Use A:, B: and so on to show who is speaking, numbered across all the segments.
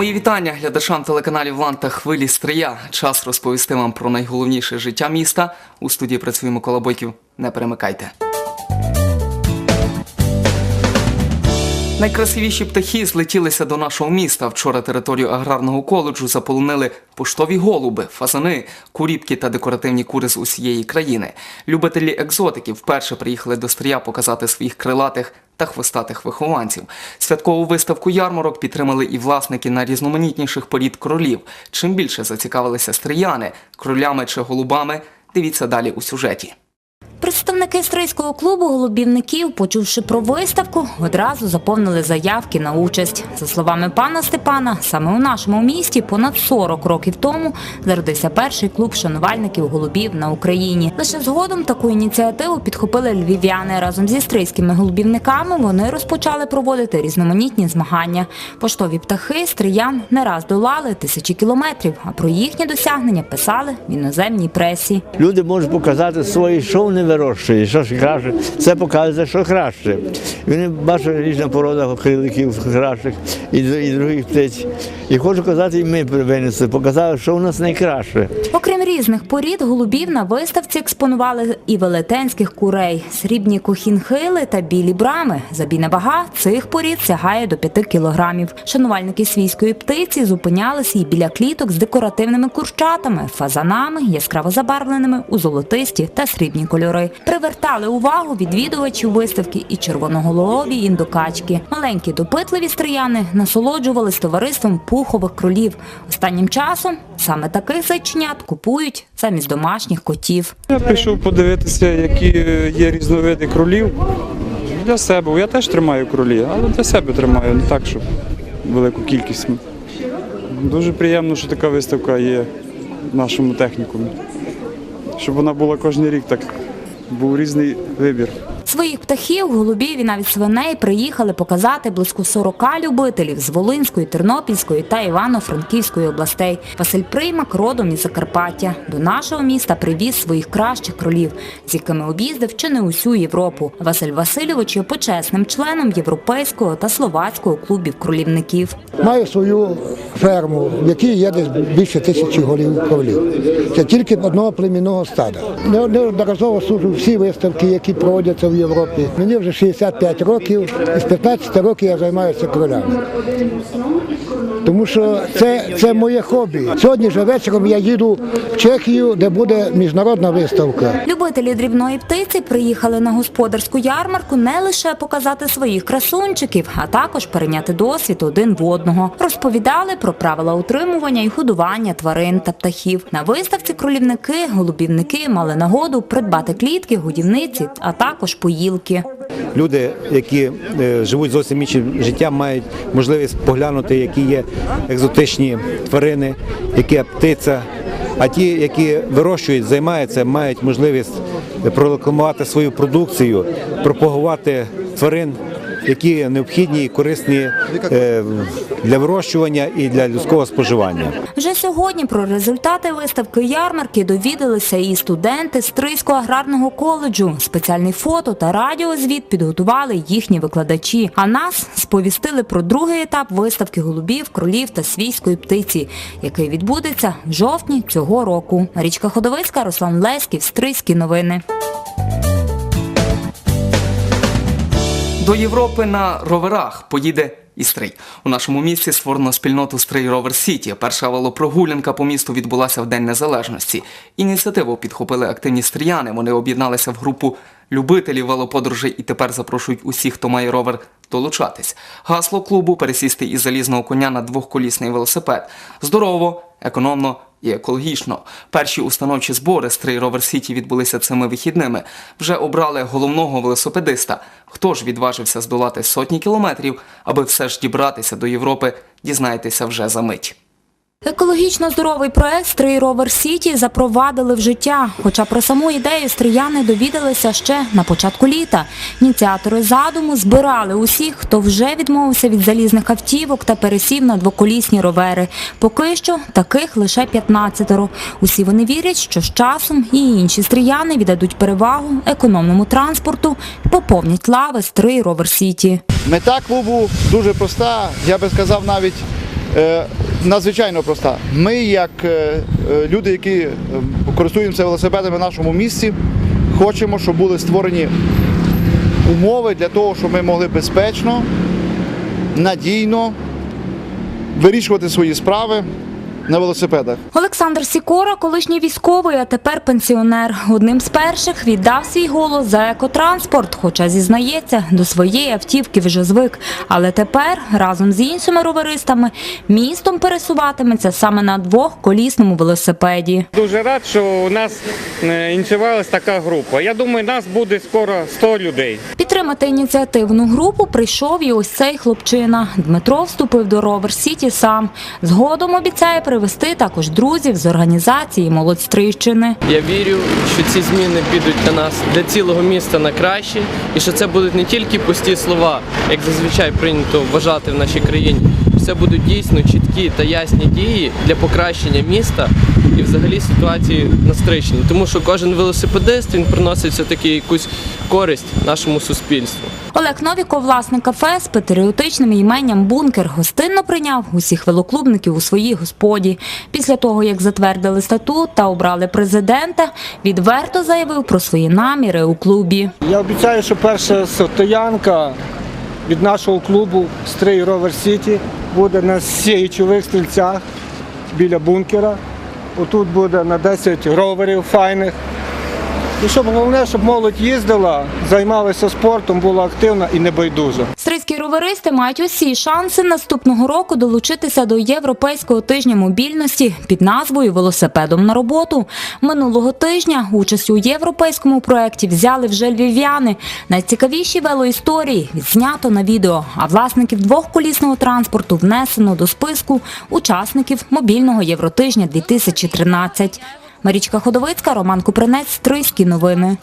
A: Мої вітання глядачам телеканалів Лан та Хвилі Стрия. Час розповісти вам про найголовніше життя міста. У студії працює Микола Бойків. Не перемикайте. Найкрасивіші птахи злетілися до нашого міста. Вчора територію аграрного коледжу заполонили поштові голуби, фазани, куріпки та декоративні кури з усієї країни. Любителі екзотики вперше приїхали до Стрия показати своїх крилатих та хвостатих вихованців. Святкову виставку ярмарок підтримали і власники найрізноманітніших порід кролів. Чим більше зацікавилися стрияни, кролями чи голубами, дивіться далі у сюжеті.
B: Представники стрийського клубу голубівників, почувши про виставку, одразу заповнили заявки на участь. За словами пана Степана, саме у нашому місті понад 40 років тому зародився перший клуб шанувальників голубів на Україні. Лише згодом таку ініціативу підхопили львів'яни. Разом зі стрийськими голубівниками вони розпочали проводити різноманітні змагання. Поштові птахи стриян не раз долали тисячі кілометрів, а про їхні досягнення писали в іноземній пресі.
C: Люди можуть показати свої, що вони вирощують, що ж краще. Це показує, що краще. Вони бачать різна порода криликів кращих і, і других птиць. І хочу казати, і ми винесли, показали, що у нас найкраще.
B: Окрім різних порід, голубів на виставці експонували і велетенських курей, срібні кохінхили та білі брами. Забійна вага цих порід сягає до 5 кілограмів. Шанувальники свійської птиці зупинялися і біля кліток з декоративними курчатами, фазанами, яскраво забарвленими у золотисті та срібні кольори. Привертали увагу відвідувачів виставки і червоноголові індокачки. Маленькі допитливі стрияни насолоджувались товариством пухових кролів. Останнім часом саме таких зайченят купують замість домашніх котів.
D: Я прийшов подивитися, які є різновиди кролів. Для себе. Я теж тримаю кролі, але для себе тримаю, не так, щоб велику кількість. Дуже приємно, що така виставка є в нашому технікумі. Щоб вона була кожен рік, так був різний вибір.
B: Своїх птахів, голубів і навіть свиней приїхали показати близько 40 любителів з Волинської, Тернопільської та Івано-Франківської областей. Василь Приймак родом із Закарпаття. До нашого міста привіз своїх кращих кролів, з якими об'їздив чи не усю Європу. Василь Васильович є почесним членом європейського та словацького клубів кролівників.
E: Маю свою ферму, в якій є десь більше тисячі голів кролів. Це тільки одного племінного стада. Неодноразово служу всі виставки, які проводяться в Європі. Мені вже 65 років, і з 15 років я займаюся кролями. Тому що це, це моє хобі. Сьогодні же вечором я їду в Чехію, де буде міжнародна виставка.
B: Любителі дрібної птиці приїхали на господарську ярмарку не лише показати своїх красунчиків, а також перейняти досвід один в одного. Розповідали про правила утримування і годування тварин та птахів. На виставці кролівники, голубівники мали нагоду придбати клітки, годівниці, а також поїлки.
F: люди, які е, живуть зовсім іншим життям, мають можливість поглянути, які є екзотичні тварини, які птиця. А ті, які вирощують, займаються, мають можливість прорекламувати свою продукцію, пропагувати тварин, які необхідні і корисні е, для вирощування і для людського споживання.
B: Вже сьогодні про результати виставки ярмарки довідалися і студенти Стрийського аграрного коледжу. Спеціальний фото та радіозвіт підготували їхні викладачі. А нас сповістили про другий етап виставки голубів, кролів та свійської птиці, який відбудеться в жовтні цього року. Річка Ходовицька, Руслан Леськів, Стрийські новини.
A: До Європи на роверах поїде і Стрий. У нашому місті створено спільноту Стрий Ровер Сіті. Перша велопрогулянка по місту відбулася в День Незалежності. Ініціативу підхопили активні стріяни. Вони об'єдналися в групу любителів велоподорожей і тепер запрошують усіх, хто має ровер, долучатись. Гасло клубу пересісти із залізного коня на двохколісний велосипед. Здорово, економно і екологічно. Перші установчі збори Стрий Ровер Сіті відбулися цими вихідними. Вже обрали головного велосипедиста. Хто ж відважився здолати сотні кілометрів, аби все ж дібратися до Європи, дізнаєтеся вже за мить.
B: Екологічно здоровий проект «Стрий Ровер Сіті запровадили в життя. Хоча про саму ідею стріяни довідалися ще на початку літа. Ініціатори задуму збирали усіх, хто вже відмовився від залізних автівок та пересів на двоколісні ровери. Поки що таких лише 15-ро. Усі вони вірять, що з часом і інші стріяни віддадуть перевагу економному транспорту і поповнять лави «Стрий Ровер Сіті.
G: Мета клубу дуже проста, я би сказав навіть надзвичайно проста. Ми, як е, е, люди, які е, користуємося велосипедами в нашому місті, хочемо, щоб були створені умови для того, щоб ми могли безпечно, надійно вирішувати свої справи на велосипедах.
B: Олександр Сікора, колишній військовий, а тепер пенсіонер. Одним з перших віддав свій голос за екотранспорт, хоча зізнається, до своєї автівки вже звик. Але тепер разом з іншими роверистами містом пересуватиметься саме на двохколісному велосипеді.
H: Дуже рад, що у нас е, ініціювалась така група. Я думаю, нас буде скоро 100 людей.
B: Підтримати ініціативну групу прийшов і ось цей хлопчина. Дмитро вступив до Ровер Сіті сам. Згодом обіцяє привезти також друзів з організації Молодь Стрийщини.
I: Я вірю, що ці зміни підуть для нас для цілого міста на краще, і що це будуть не тільки пусті слова, як зазвичай прийнято вважати в нашій країні. Це будуть дійсно чіткі та ясні дії для покращення міста і взагалі ситуації на Стрийщині. Тому що кожен велосипедист він приносить все таки якусь користь нашому суспільству.
B: Олег Новіков, власник кафе з патріотичним іменням Бункер, гостинно прийняв усіх велоклубників у своїй господі. Після того, як затвердили статут та обрали президента, відверто заявив про свої наміри у клубі.
J: Я обіцяю, що перша стоянка від нашого клубу Стрий Ровер Сіті буде на сіючових стрільцях біля бункера. Отут буде на 10 роверів файних. І щоб головне, щоб молодь їздила, займалася спортом, була активна і небайдужа.
B: Стрийські роверисти мають усі шанси наступного року долучитися до європейського тижня мобільності під назвою Велосипедом на роботу. Минулого тижня участь у європейському проєкті взяли вже львів'яни. Найцікавіші велоісторії відзнято на відео. А власників двохколісного транспорту внесено до списку учасників мобільного євротижня 2013. Марічка Ходовицька, Роман Купринець, Стрийські новини.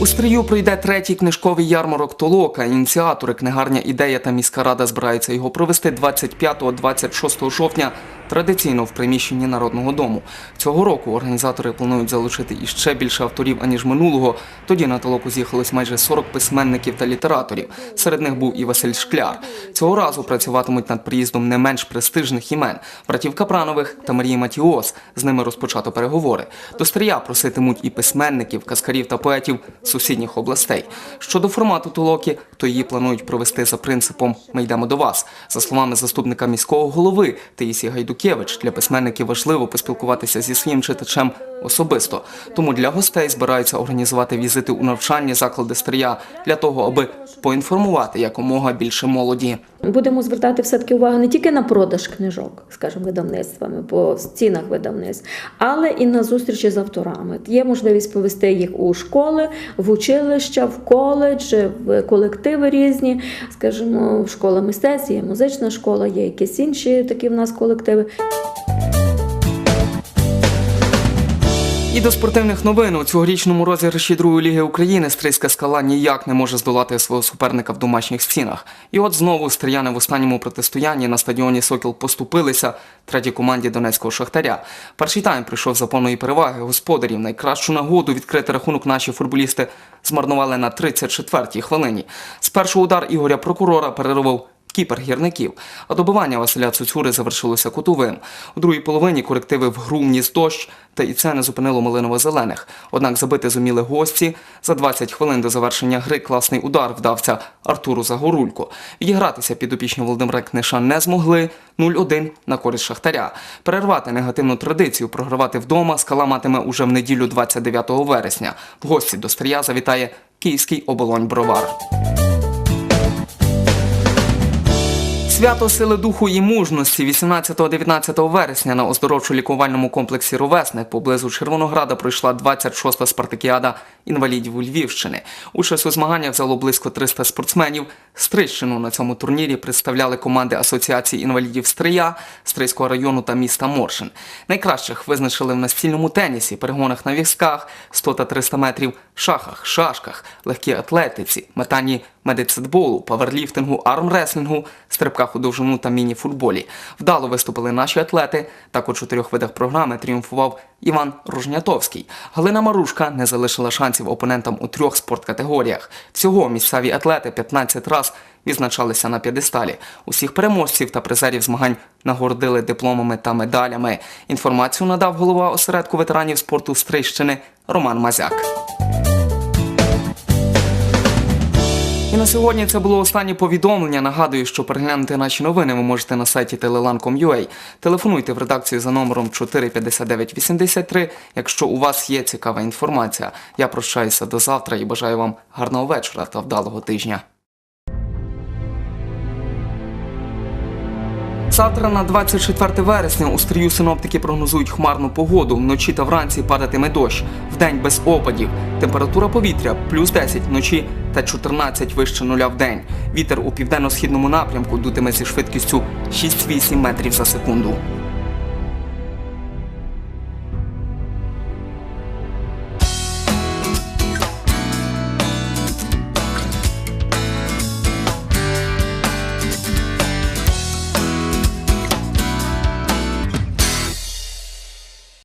A: У Стрию пройде третій книжковий ярмарок Толока. Ініціатори, книгарня ідея та міська рада збираються його провести 25-26 жовтня традиційно в приміщенні Народного дому. Цього року організатори планують залучити іще більше авторів, аніж минулого. Тоді на толоку з'їхалось майже 40 письменників та літераторів. Серед них був і Василь Шкляр. Цього разу працюватимуть над приїздом не менш престижних імен братів Капранових та Марії Матіос. З ними розпочато переговори. До Стрия проситимуть і письменників, каскарів та поетів сусідніх областей. Щодо формату толоки, то її планують провести за принципом Ми йдемо до вас. За словами заступника міського голови Таїсі Гайдукевич, для письменників важливо поспілкуватися зі своїм читачем особисто. Тому для гостей збираються організувати візити у навчальні заклади Стрия для того, аби поінформувати якомога більше молоді.
K: Будемо звертати все-таки увагу не тільки на продаж книжок, скажімо, видавництвами по цінах видавництв, але і на зустрічі з авторами. Є можливість повести їх у школи, в училища, в коледж, в колективи різні, скажімо, школа мистецтв, є музична школа, є якісь інші такі в нас колективи.
A: І до спортивних новин у цьогорічному розіграші другої ліги України стрийська скала ніяк не може здолати свого суперника в домашніх стінах. І от знову стріяни в останньому протистоянні на стадіоні Сокіл поступилися третій команді Донецького Шахтаря. Перший тайм прийшов за повної переваги господарів. Найкращу нагоду відкрити рахунок наші футболісти змарнували на 34-й хвилині. Спершу удар Ігоря прокурора перервав Кіпер гірників, а добивання Василя Цуцюри завершилося кутовим. У другій половині корективи в гру вніс дощ, та і це не зупинило малиново-зелених. Однак забити зуміли гості. За 20 хвилин до завершення гри класний удар вдався Артуру Загорулько. Відігратися підопічні Володимира Книша не змогли. 0-1 на користь Шахтаря. Перервати негативну традицію, програвати вдома скала матиме уже в неділю 29 вересня. В гості до Стрия завітає київський оболонь Бровар. Свято сили духу і мужності 18-19 вересня на оздоровчо-лікувальному комплексі Ровесник поблизу Червонограда пройшла 26-та спартакіада інвалідів у Львівщини. Участь у змаганнях взяло близько 300 спортсменів. Стрийщину на цьому турнірі представляли команди Асоціації інвалідів Стрия, Стрийського району та міста Моршин. Найкращих визначили в настільному тенісі, перегонах на візках, 100 та 300 метрів, шахах, шашках, легкій атлетиці, метанні медицитболу, паверліфтингу, армреслінгу, стрибках у довжину та міні-футболі. Вдало виступили наші атлети. Так у чотирьох видах програми тріумфував Іван Рожнятовський. Галина Марушка не залишила шансів опонентам у трьох спорткатегоріях. Всього місцеві атлети 15 раз відзначалися на п'єдесталі. Усіх переможців та призерів змагань нагородили дипломами та медалями. Інформацію надав голова осередку ветеранів спорту Стрийщини Роман Мазяк. І на сьогодні це було останнє повідомлення. Нагадую, що переглянути наші новини ви можете на сайті telelan.com.ua. Телефонуйте в редакцію за номером 45983, якщо у вас є цікава інформація. Я прощаюся до завтра і бажаю вам гарного вечора та вдалого тижня. Завтра на 24 вересня у стрію синоптики прогнозують хмарну погоду. Вночі та вранці падатиме дощ. Вдень без опадів. Температура повітря плюс 10 вночі та 14 вище нуля в день. Вітер у південно-східному напрямку дутиме зі швидкістю 6-8 метрів за секунду.